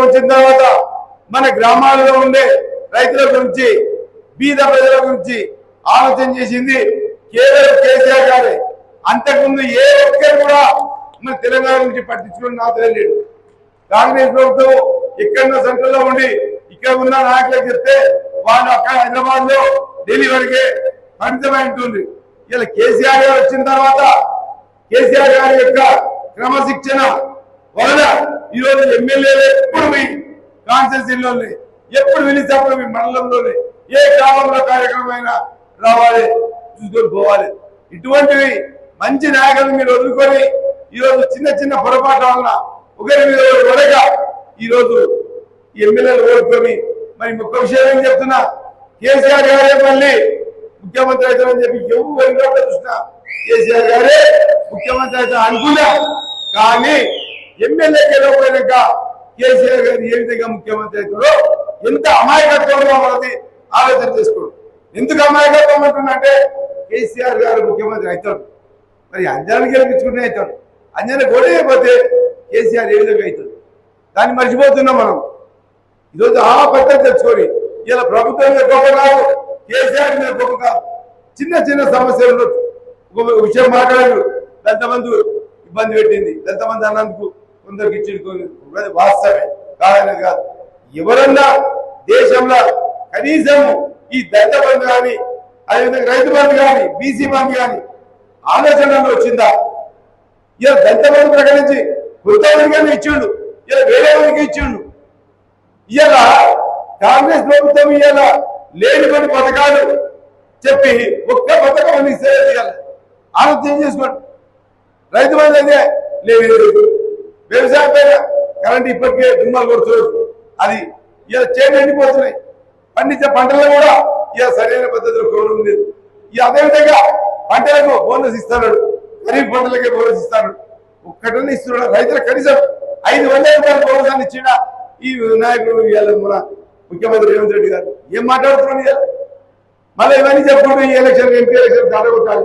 ప్రభుత్వం వచ్చిన తర్వాత మన గ్రామాల్లో ఉండే రైతుల గురించి బీద ప్రజల గురించి ఆలోచన చేసింది కేవలం కేసీఆర్ గారే. అంతకుముందు ఏ ఒక్కరు కూడా మన తెలంగాణ నుంచి పట్టించుకుని నాకు తెలియలేదు కాంగ్రెస్ ప్రభుత్వం ఎక్కడో సెంటర్ ఉండి ఇక్కడ ఉన్న నాయకులకు చెప్తే వాళ్ళు అక్కడ హైదరాబాద్లో ఢిల్లీ వరకే పరిమితమై ఉంటుంది. ఇలా కేసీఆర్ గారు వచ్చిన తర్వాత కేసీఆర్ గారి యొక్క క్రమశిక్షణ వలన ఈరోజు ఎమ్మెల్యేలు ఎప్పుడు మీ కాన్స్టిట్యూన్సీలోనే ఎప్పుడు పిలిస్తే మీ మండలంలోనే ఏ గ్రామంలో కార్యక్రమం అయినా రావాలి చూసుకొని పోవాలి. ఇటువంటివి మంచి నాయకులు మీరు వదులుకొని ఈరోజు చిన్న చిన్న పొరపాటు వలన ఒకరి మీద ఒకరు ఒడగ ఈరోజు ఎమ్మెల్యేలు ఓడుకొని మరి ఒక్క విషయం ఏం చెప్తున్నా? కేసీఆర్ గారే మళ్ళీ ముఖ్యమంత్రి అవుతారని చెప్పి ఎవరు కూడా చూసినా కేసీఆర్ గారే ముఖ్యమంత్రి అవుతారు అనుకున్నా. కానీ ఎమ్మెల్యే గెలవపోయినాక కేసీఆర్ గారు ఏ విధంగా ముఖ్యమంత్రి అవుతాడో ఎంత అమాయకత్వంలో మనది ఆలోచన చేసుకోడు ఎందుకు అమాయకత్వం అంటున్నంటే కేసీఆర్ గారు ముఖ్యమంత్రి అవుతాడు మరి అంజనాన్ని గెలిపించుకునే అవుతాడు అంజన గొడవపోతే కేసీఆర్ ఏ విధంగా అవుతాడు? దాన్ని మర్చిపోతున్నాం మనం. ఈరోజు ఆ పద్ధతి తెచ్చుకొని ఇలా ప్రభుత్వం మీద గొప్ప కాదు కేసీఆర్ మీద గొప్ప కాదు చిన్న చిన్న సమస్యలు ఉండొచ్చు. ఒక విషయం మాట్లాడారు. ఎంతమంది ఇబ్బంది పెట్టింది. ఎంతమంది అన్నందుకు కొందరికి ఇచ్చింది వాస్తవమే. కాదనేది కాదు. ఎవరన్నా దేశంలో కనీసం ఈ దళిత బంధు కానీ అదేవిధంగా రైతు బంధు కానీ బీసీ బంధు కానీ ఆలోచనలో వచ్చిందా? ఇలా దళిత బంధు ప్రకటించి కొత్త ఇచ్చిండు ఇలా వేరే వారికి ఇచ్చిండు. ఇలా కాంగ్రెస్ ప్రభుత్వం ఇలా లేని కొన్ని పథకాలు చెప్పి ఒక్క పథకం అని చేయాలి. ఆలోచన చేసుకోండి రైతు బంధు అయితే లేదు. వ్యవసాయం పైన కరెంట్ ఇప్పటికే దుమ్మాలు కొడుతున్నారు. అది ఇలా చేను ఎండిపోతున్నాయి. పండించే పంటలను కూడా ఇలా సరైన పద్ధతిలో గౌరవం లేదు. ఇక అదేవిధంగా పంటలకు బోనస్ ఇస్తున్నాడు. ఖరీఫ్ పంటలకే బోనస్ ఇస్తాడు ఒక్కటనే ఇస్తున్నాడు. రైతులకు కనీసం ఐదు వందల రూపాయలు బోనస్ అని ఇచ్చిన ఈ నాయకుడు ఇవాళ మన ముఖ్యమంత్రి రేవంత్ రెడ్డి గారు. ఏం మాట్లాడుతున్నాడు ఇవాళ? మళ్ళీ ఇవన్నీ చెప్పుకుంటూ ఈ ఎలక్షన్ ఎంపీ ఎలక్షన్ దాడగొట్టాలి